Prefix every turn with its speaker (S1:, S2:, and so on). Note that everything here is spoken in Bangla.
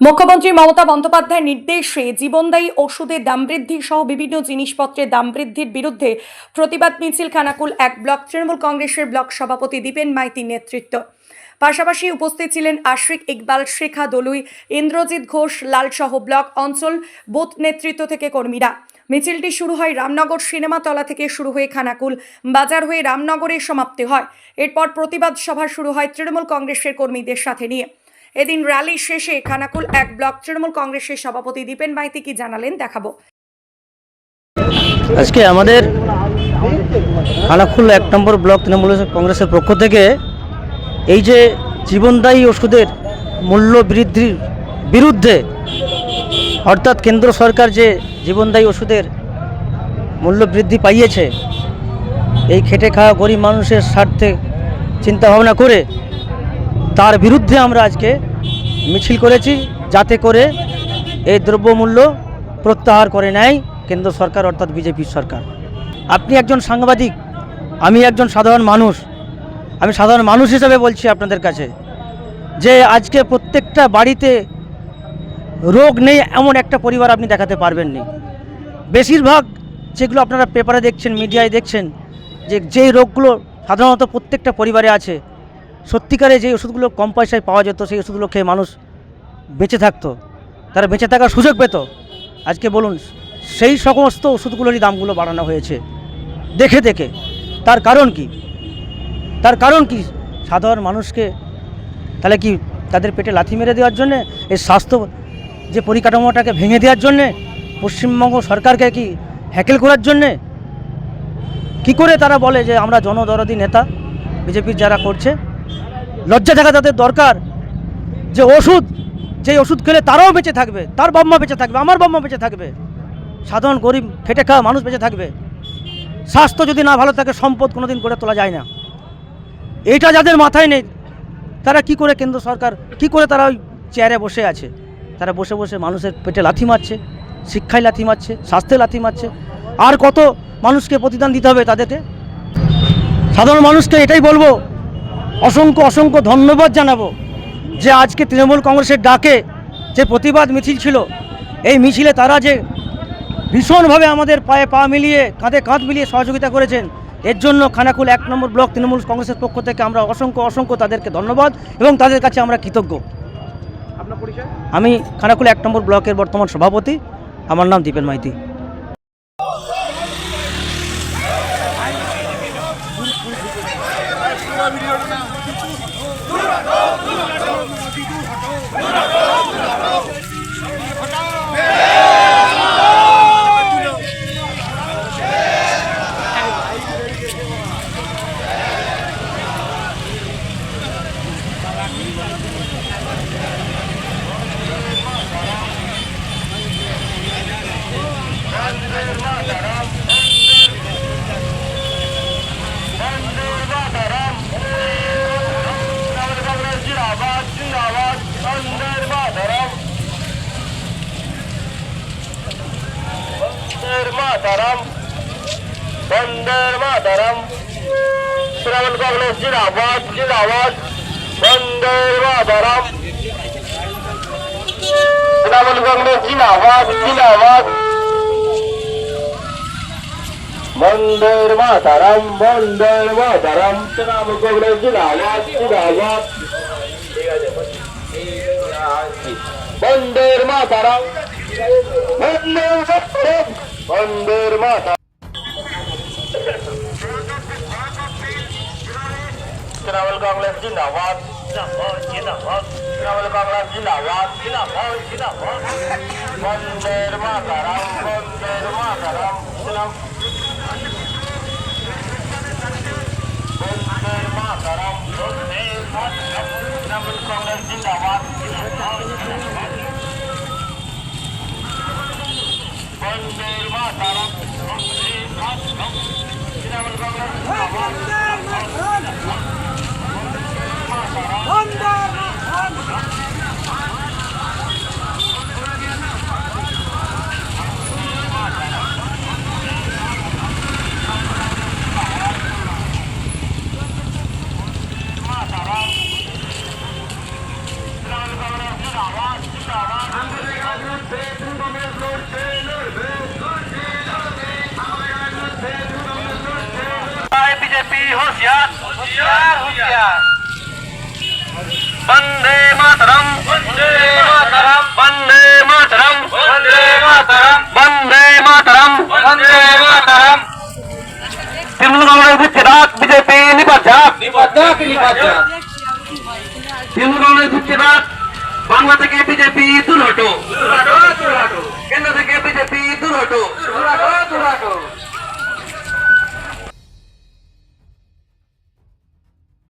S1: মুখ্যমন্ত্রী মমতা বন্দ্যোপাধ্যায়ের নির্দেশে জীবনদায়ী ওষুধের দাম বৃদ্ধি সহ বিভিন্ন জিনিসপত্রের দাম বৃদ্ধির বিরুদ্ধে প্রতিবাদ মিছিল খানাকুল এক ব্লক তৃণমূল কংগ্রেসের ব্লক সভাপতি দীপেন মাইতির নেতৃত্ব। পাশাপাশি উপস্থিত ছিলেন আশরিক ইকবাল, শেখা দলুই, ইন্দ্রজিৎ ঘোষ লালসহ ব্লক অঞ্চল বুথ নেতৃত্ব থেকে কর্মীরা। মিছিলটি শুরু হয় রামনগর সিনেমাতলা থেকে শুরু হয়ে খানাকুল বাজার হয়ে রামনগরে সমাপ্তি হয়। এরপর প্রতিবাদ সভা শুরু হয় তৃণমূল কংগ্রেসের কর্মীদের সাথে নিয়ে। এদিন র্যালি শেষে খানাকুল এক ব্লক তৃণমূল কংগ্রেসের সভাপতি দীপেন মাইতি কি জানালেন দেখাবো।
S2: আজকে আমাদের খানাকুল এক নম্বর ব্লক তৃণমূল কংগ্রেসের পক্ষ থেকে এই যে জীবনদায়ী ওষুধের মূল্য বৃদ্ধির বিরুদ্ধে অর্থাৎ কেন্দ্র সরকার যে জীবনদায়ী ওষুধের মূল্য বৃদ্ধি পাইয়েছে, এই খেটে খাওয়া গরিব মানুষের স্বার্থে চিন্তা ভাবনা করে তার বিরুদ্ধে আমরা আজকে মিছিল করেছি যাতে করে এই দ্রব্যমূল্য প্রত্যাহার করে নেয় কেন্দ্র সরকার, অর্থাৎ বিজেপি সরকার। আপনি একজন সাংবাদিক, আমি একজন সাধারণ মানুষ। আমি সাধারণ মানুষ হিসেবে বলছি আপনাদের কাছে যে আজকে প্রত্যেকটা বাড়িতে রোগ নেই এমন একটা পরিবার আপনি দেখাতে পারবেন নি বেশিরভাগ যেগুলো আপনারা পেপারে দেখছেন, মিডিয়ায় দেখছেন, যে যেই রোগগুলো সাধারণত প্রত্যেকটা পরিবারে আছে সত্যিকারে যে ওষুধগুলো কম পয়সায় পাওয়া যেত, সেই ওষুধগুলো খেয়ে মানুষ বেঁচে থাকতো। তারা বেঁচে থাকার সুযোগ পেত। আজকে বলুন, সেই সমস্ত ওষুধগুলোরই দামগুলো বাড়ানো হয়েছে। দেখে দেখে। তার কারণ কি? তার কারণ কি? সাধারণ মানুষকে তাহলে কি তাদের পেটে লাথি মেরে দেওয়ার জন্যে? এই স্বাস্থ্য যে পরিকাঠামোটাকে ভেঙে দেওয়ার জন্যে? পশ্চিমবঙ্গ সরকারকে কি হ্যাকেল করার জন্যে? কি করে তারা বলে যে আমরা জনদরদি নেতা, বিজেপির যারা করছে লজ্জা থাকা তাদের দরকার। যে ওষুধ যে ওষুধ খেলে তারাও বেঁচে থাকবে, তার বাম্মা বেঁচে থাকবে, আমার বাম্মা বেঁচে থাকবে। সাধারণ গরিব, খেটে খাওয়া মানুষ বেঁচে থাকবে। স্বাস্থ্য যদি না ভালো থাকে, সম্পদ কোনোদিন করে তোলা যায় না। এটা যাদের মাথায় নেই, তারা কি করে কেন্দ্র সরকার, কি করে তারা ওই চেয়ারে বসে আছে? তারা বসে বসে মানুষের পেটে লাথি মারছে, শিক্ষায় লাথি মারছে, স্বাস্থ্যে লাথি মারছে। আর কত মানুষকে প্রতিদান দিতে হবে তাদেরকে? সাধারণ মানুষকে এটাই বলব অসংখ্য অসংখ্য ধন্যবাদ জানাব যে আজকে তৃণমূল কংগ্রেসের ডাকে যে প্রতিবাদ মিছিল ছিল এই মিছিলে তারা যে ভীষণভাবে আমাদের পায়ে পা মিলিয়ে কাঁধে কাঁধ মিলিয়ে সহযোগিতা করেছেন এর জন্য খানাকুল এক নম্বর ব্লক তৃণমূল কংগ্রেসের পক্ষ থেকে আমরা অসংখ্য অসংখ্য তাদেরকে ধন্যবাদ এবং তাদের কাছে আমরা কৃতজ্ঞ। আমি খানাকুল এক নম্বর ব্লকের বর্তমান সভাপতি। আমার নাম দীপেন মাইতি।
S3: মাতারাম। বন্দের মাতারাম। তৃণমূল কংগ্রেস জিন্দাবাদ জিন্দাবাদ। বন্দের মাতারাম। তৃণমূল কংগ্রেস জিন্দাবাদ জিন্দাবাদ। বন্দের মাতারাম বন্দের মাতারাম। তৃণমূল মাতারাম। বন্দের মাতারাম বন্দের মাতা তৃণমূল কংগ্রেস জিন্দাবাদ তৃণমূল কংগ্রেস জিন্দাবাদ বন্দের মাতারাম বন্দের মাতারাম। बीजेपी होशियार। होशियार होशियार। वंदे मातरम। वंदे मातरम। वंदे मातरम। वंदे मातरम। वंदे मातरम। वंदे मातरम। तृणमूल कांग्रेस की चिराग बीजेपी दूर हटो নিপাত তৃণমূল কাংগ্রেস চিরাগ বাংলা থেকে বিজেপি দূর হটো কেন্দ্র থেকে বিজেপি দূর